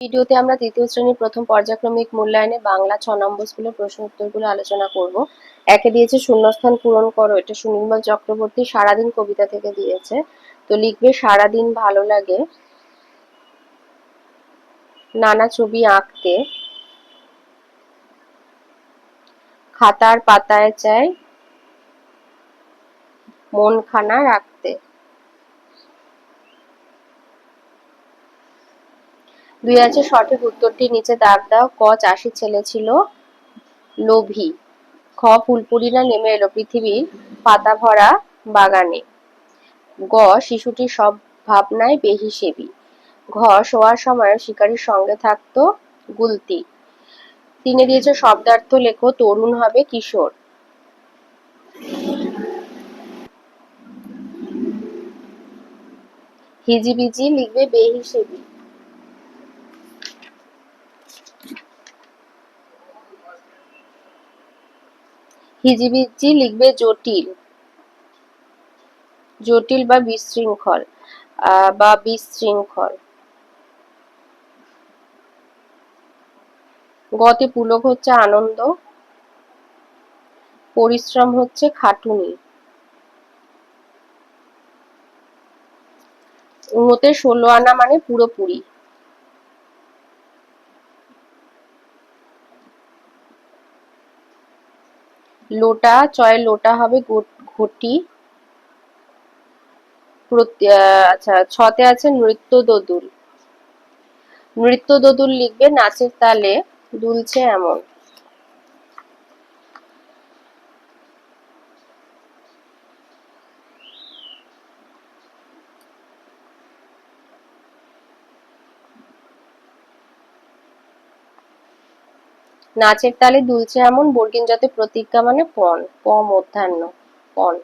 ভিডিওতে আমরা তৃতীয় শ্রেণির প্রথম পর্যায়ক্রমিক মূল্যায়নে বাংলা ছ নম্বর স্কুলের প্রশ্ন উত্তরগুলো আলোচনা করব। একে দিয়েছে শূন্যস্থান পূরণ করো। এটা সুনির্মল চক্রবর্তী সারাদিন কবিতা থেকে দিয়েছে। তো লিখবে, সারাদিন ভালো লাগে নানা ছবি আঁকতে। খাতার পাতায় চাই মনখানা রাখতে। দুই আছে সঠিক উত্তরটি নিচে দাগ দাও। ক চাষি ছেলে ছিল লোভী। খ, ফুলপুরিনা নেমে এলো পৃথিবীর পাতা ভরা বাগানে। গ শিশুটি সব ভাবনায় বেহিসেবি। ঘ, শোয়ার সময় শিকারীর সঙ্গে থাকতো গুলতি। তিনে দিয়েছে শব্দার্থ লেখো, তরুণ হবে কিশোর। হিজিবিজি লিখবে বেহিসেবি। হিজিবিজি লিখবে জটিল। জটিল বা বিশৃঙ্খল বা বিশৃঙ্খল। গতে পুলক হচ্ছে আনন্দ, পরিশ্রম হচ্ছে খাটুনি। উমতে ষোলো আনা মানে পুরোপুরি। লোটা চয় লোটা হবে ঘটি। আচ্ছা ছতে আছে নৃত্য দোদুল নৃত্য দোদুল লিখবে নাচের তালে দুলছে এমন। নাচের তালে দুলছে এমন বর্গিন জাতে প্রতিজ্ঞা মানে পণ প মধ্যাহ্ন পণ।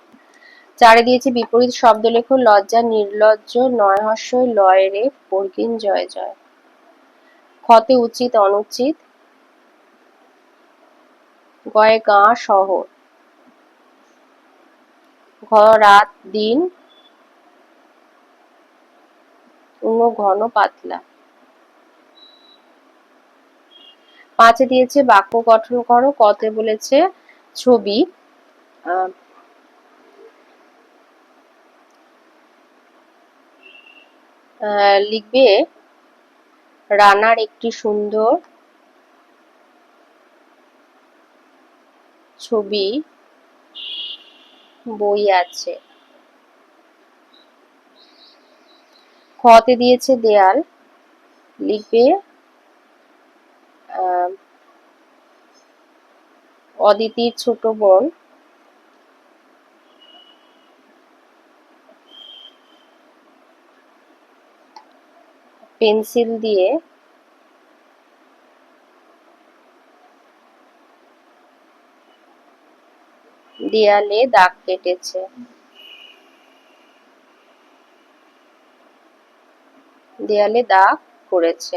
চারে দিয়েছে বিপরীত শব্দ লেখো লজ্জা, নির্লজ্জ নয় হর্ষই লয় রে বর্গিন জয় জয়। ক্ষতে উচিত, অনুচিত, গয়ে গাঁ শহর ঘ, রাত, দিন ঘন পাতলা। পাঁচে দিয়েছে, বাক্য গঠন করো, কতে বলেছে ছবি। লিখবে, রানার একটি সুন্দর ছবি বই আছে। খতে দিয়েছে দেয়াল, লিখবে অদিতির ছোট বোন। পেন্সিল দিয়ে দেয়ালে দাগ কেটেছে। দেয়ালে দাগ করেছে।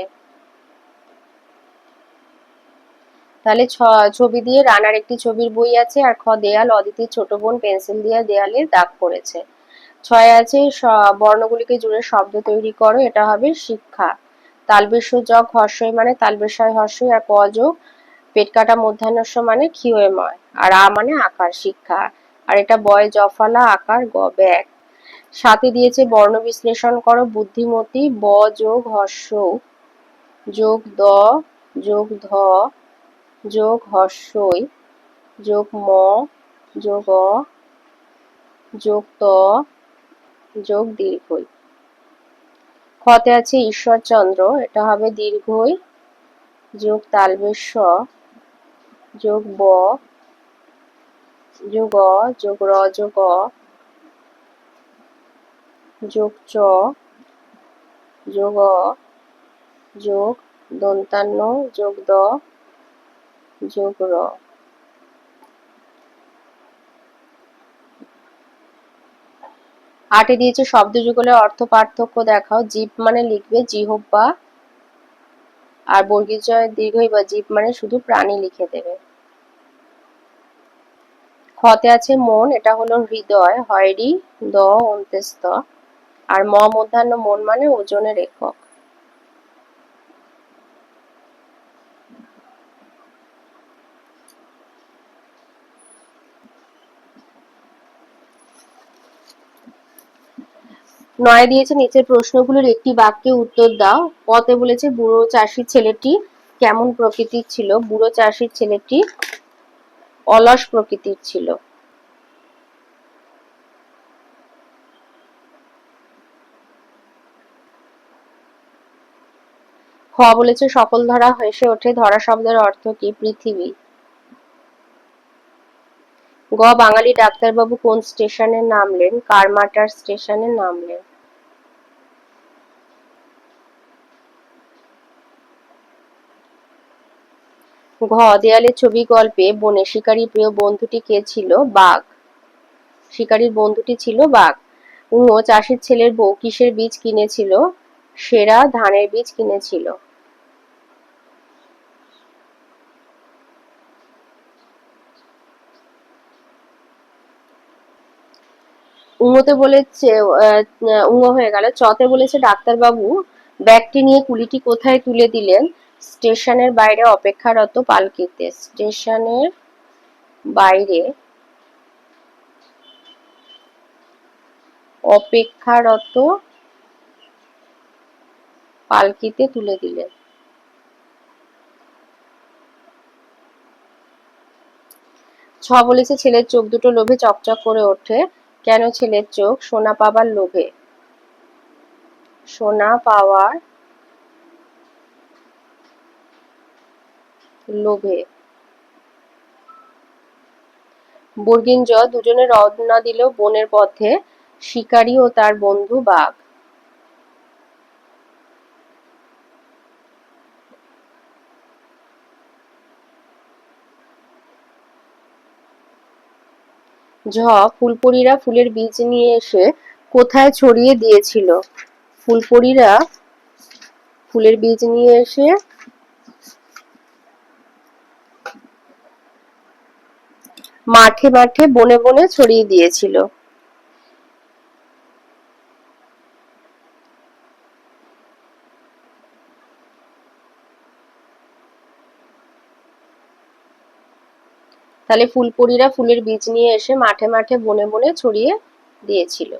তাহলে ছবি দিয়ে রানার একটি ছবির বই আছে আর খ, দেয়াল অদিতির ছোট বোন, পেন্সিল দিয়ে দেয়ালে দাগ করেছে ছয় আছে বর্ণগুলিকে জুড়ে শব্দ তৈরি করো, এটা হবে শিক্ষা। তালবেশ যোগ, হর্ষই মানে তালবেশয় হর্ষই আর যোগ, পেট কাটা মধ্যাহ্নস্য মানে ক্ষিয়ময়। আর আ মানে আকার, শিক্ষা। আর এটা বয়, জফালা, আকার, গ, ব্যাগ। সাথে দিয়েছে, বর্ণ বিশ্লেষণ করো, বুদ্ধিমতী, ব যোগ, হর্ষ যোগ, দ যোগ, ধ যোগ হর্ষই যোগ ম যোগ অ, যোগ ত, যোগ দীর্ঘই। খতে আছে ঈশ্বরচন্দ্র, এটা হবে দীর্ঘই, যোগ তালবেশ যোগ ব, যোগ অ, যোগ র, যোগ অ, যোগ চ, যোগ অ, যোগ দন্তান্ন, যোগ দ যোগ র আটে দিয়েছে শব্দ যুগলের অর্থ পার্থক্য দেখাও। জীব মানে লিখবে জিহব্বা আর বর্গীয় দীর্ঘই বা জীব মানে শুধু প্রাণী লিখে দেবে। খতে আছে মন, এটা হলো হৃদয়, হয়রি, দ অন্তেস্ত আর ম মধ্যাহ্ন মন মানে ওজনের একক। নয় দিয়েছে, নিচের প্রশ্নগুলোর একটি বাক্যে উত্তর দাও। পথে বলেছে, বুড়ো চাষির ছেলেটি কেমন প্রকৃতির ছিল? বুড়ো চাষির ছেলেটি অলস প্রকৃতির ছিল। খ বলেছে, সকল ধরা হেসে ওঠে। ধরা শব্দের অর্থ কি? পৃথিবী। গ, বাঙালি ডাক্তারবাবু কোন স্টেশনে নামলেন? কারমাটার স্টেশনে নামলেন? ঘ দেয়ালের ছবি গল্পে বনে শিকারী প্রিয় বন্ধুটি কে ছিল? বাঘ। শিকারীর বন্ধুটি ছিল বাঘ। ও চাষির ছেলের বউ কিসের বীজ কিনেছিল? সেরা ধানের বীজ কিনেছিল। উঙোতে বলেছে উঙো হয়ে গেল। চতে বলেছে, ডাক্তারবাবু, ব্যাগটি নিয়ে কুলিটি কোথায় তুলে দিলেন? স্টেশনের বাইরে অপেক্ষারত পালকিতে। স্টেশনের বাইরে অপেক্ষারত পালকিতে তুলে দিলেন ছ বলেছে, ছেলের চোখ দুটো লোভে চকচক করে ওঠে। কেন ছেলের চোখ? সোনা পাবার লোভে। সোনা পাওয়ার লোভে। বর্গিন জ দুজনে রওনা দিল বনের পথে, শিকারী ও তার বন্ধু বাঘ। ঝ, ফুলপরীরা ফুলের বীজ নিয়ে এসে কোথায় ছড়িয়ে দিয়েছিল? ফুলপরীরা ফুলের বীজ নিয়ে এসে মাঠে মাঠে বনে বনে ছড়িয়ে দিয়েছিল। তাহলে ফুলপুরিরা ফুলের বীজ নিয়ে এসে মাঠে মাঠে বনে বনে ছড়িয়ে দিয়েছিল।